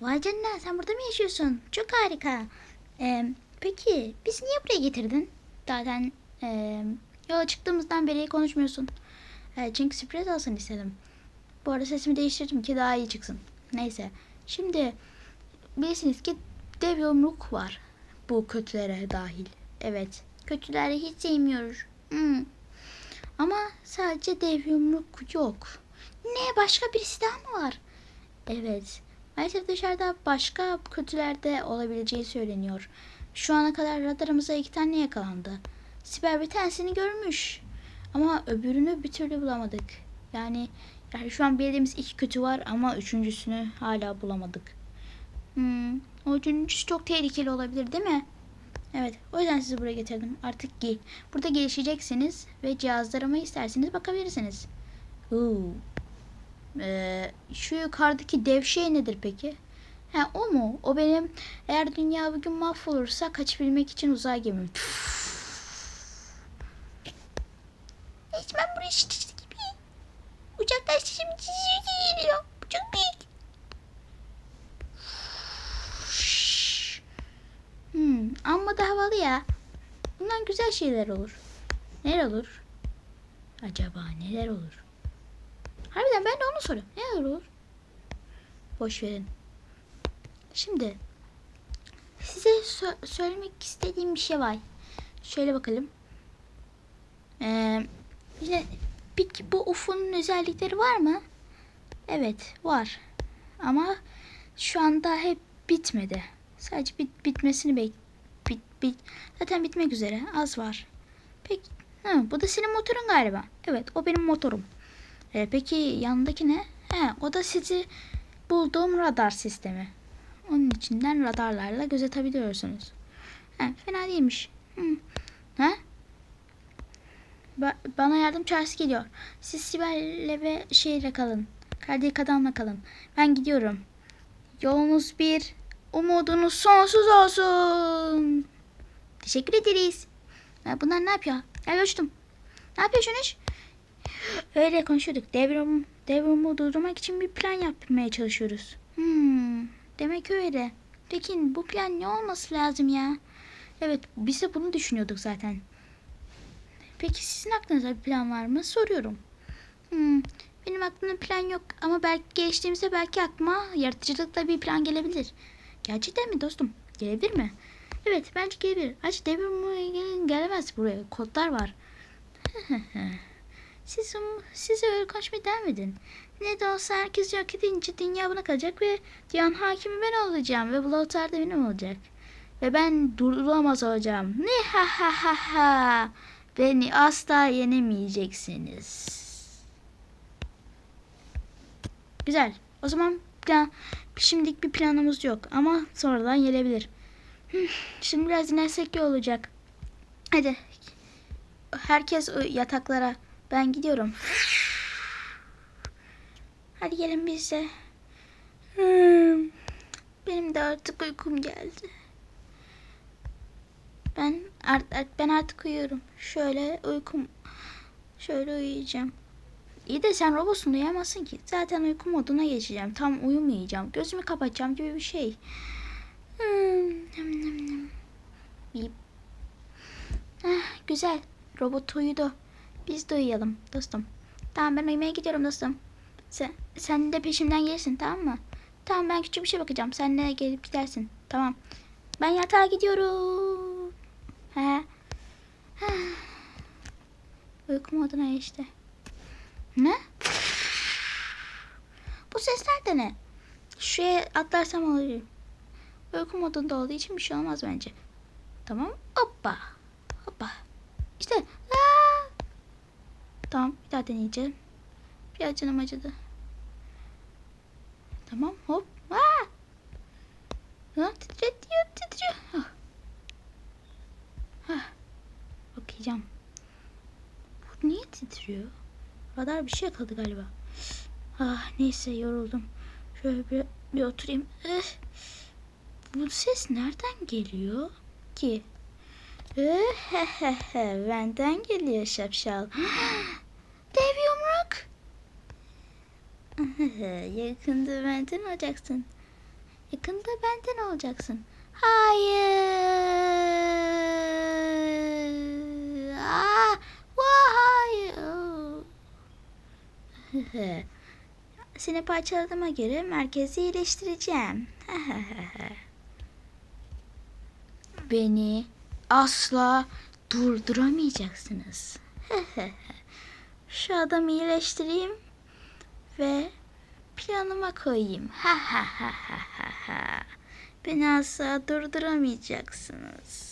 Vay canına sen burada mı yaşıyorsun? Çok harika. Ee, peki biz niye buraya getirdin? Zaten e, yola çıktığımızdan beri konuşmuyorsun. E, çünkü sürpriz olsun istedim. Bu arada sesimi değiştirdim ki daha iyi çıksın. Neyse. Şimdi bilirsiniz ki dev yumruk var. Bu kötülere dahil. Evet. Kötüleri hiç sevmiyoruz. Hmm. Ama sadece dev yumruk yok. Ne başka birisi daha mı var? Evet. Maalesef dışarıda başka kötülerde olabileceği söyleniyor. Şu ana kadar radarımıza iki tane yakalandı. Siber bir tanesini görmüş. Ama öbürünü bir türlü bulamadık. Yani, yani şu an bildiğimiz iki kötü var ama üçüncüsünü hala bulamadık. Hmm, o üçüncüsü çok tehlikeli olabilir değil mi? Evet, o yüzden sizi buraya getirdim. Artık gel. Burada gelişeceksiniz ve cihazlarıma isterseniz bakabilirsiniz. Oo. Ee, şu yukarıdaki dev şey nedir peki? Ha o mu? O benim eğer dünya bugün mahvolursa kaçabilmek için uzay gemim. Resmen buraya şişti gibi. Uçaklar şimdi çiziyor geliyor. Bu çok büyük. Hmm, amma da havalı ya. Bundan güzel şeyler olur. Neler olur? Acaba neler olur? Harbiden ben de onu soruyorum. Ne olur? Boş verin. Şimdi size sö- söylemek istediğim bir şey var. Şöyle bakalım. Ee, yine peki bu UFO'nun özellikleri var mı? Evet var. Ama şu anda hep bitmedi. Sadece bit bitmesini bek bit bit zaten bitmek üzere. Az var. Peki ha, bu da senin motorun galiba. Evet o benim motorum. Ee, peki yanındaki ne? He, o da sizi bulduğum radar sistemi. Onun içinden radarlarla gözetebiliyorsunuz. He, fena değilmiş. Hı. Ba- bana yardım çağrısı geliyor. Siz Sibel'le ve şeyle kalın. Kardeş adamla kalın. Ben gidiyorum. Yolunuz bir, umudunuz sonsuz olsun. Teşekkür ederiz. Ya bunlar ne yapıyor? Gel uçtum. Ne yapıyorsunuz? Öyle konuşuyorduk. Devrim, devrimi durdurmak için bir plan yapmaya çalışıyoruz. Hmm, demek öyle. Peki bu plan ne olması lazım ya? Evet biz de bunu düşünüyorduk zaten. Peki sizin aklınızda bir plan var mı? Soruyorum. Hmm, benim aklımda plan yok ama belki geliştiğimizde belki aklıma yaratıcılıkla bir plan gelebilir. Gerçekten mi dostum? Gelebilir mi? Evet bence gelebilir. Aç devrim gelemez buraya. Kodlar var. Siz, size öyle konuşmaya devam edin. Ne de olsa herkes yok edince dünya buna kalacak ve dünyanın hakimi ben olacağım ve Blautar da benim olacak. Ve ben durulamaz olacağım. Ne ha ha ha ha. Beni asla yenemeyeceksiniz. Güzel. O zaman plan, şimdilik bir planımız yok ama sonradan gelebilir. Şimdi biraz dinlensek iyi olacak. Hadi. Herkes yataklara. Ben gidiyorum. Hadi gelin biz de. Hmm, Benim de artık uykum geldi. Ben art- ben artık uyuyorum. Şöyle uykum şöyle uyuyacağım. İyi de sen robotsun uyuyamazsın ki. Zaten uyku moduna geçeceğim. Tam uyumayacağım. Gözümü kapatacağım gibi bir şey. Hmm. Ah, güzel. Robot uyudu. Biz de uyuyalım dostum. Tamam ben uyumaya gidiyorum dostum. Sen, sen de peşimden gelirsin tamam mı? Tamam ben küçük bir şey bakacağım. Sen de gelip gidersin. Tamam. Ben yatağa gidiyorum. He. Uyku moduna işte. Ne? Bu sesler de ne? Şuraya atlarsam olur. Uyku modunda olduğu için bir şey olmaz bence. Tamam. Hoppa. İşte. Aa! Tamam. Bir daha deneyeceğim. Biraz canım acıdı. Tamam. Hop. Aa! Ha, titretiyor, titriyor. Ah. Ah. Bakacağım. Bu niye titriyor? Radar bir şey yakaladı galiba. Ah neyse yoruldum. Şöyle bir, bir oturayım. Eh. Bu ses nereden geliyor ki? Eh, he, he, he. Benden geliyor şapşal. Dev yumruk. Yakında benden olacaksın. Yakında benden olacaksın. Hayır. Ah, hayır. Seni parçaladığıma göre merkezi iyileştireceğim. Beni asla durduramayacaksınız. Şu adamı iyileştireyim ve planıma koyayım. Ha ha ha ha ha ha. Beni asla durduramayacaksınız.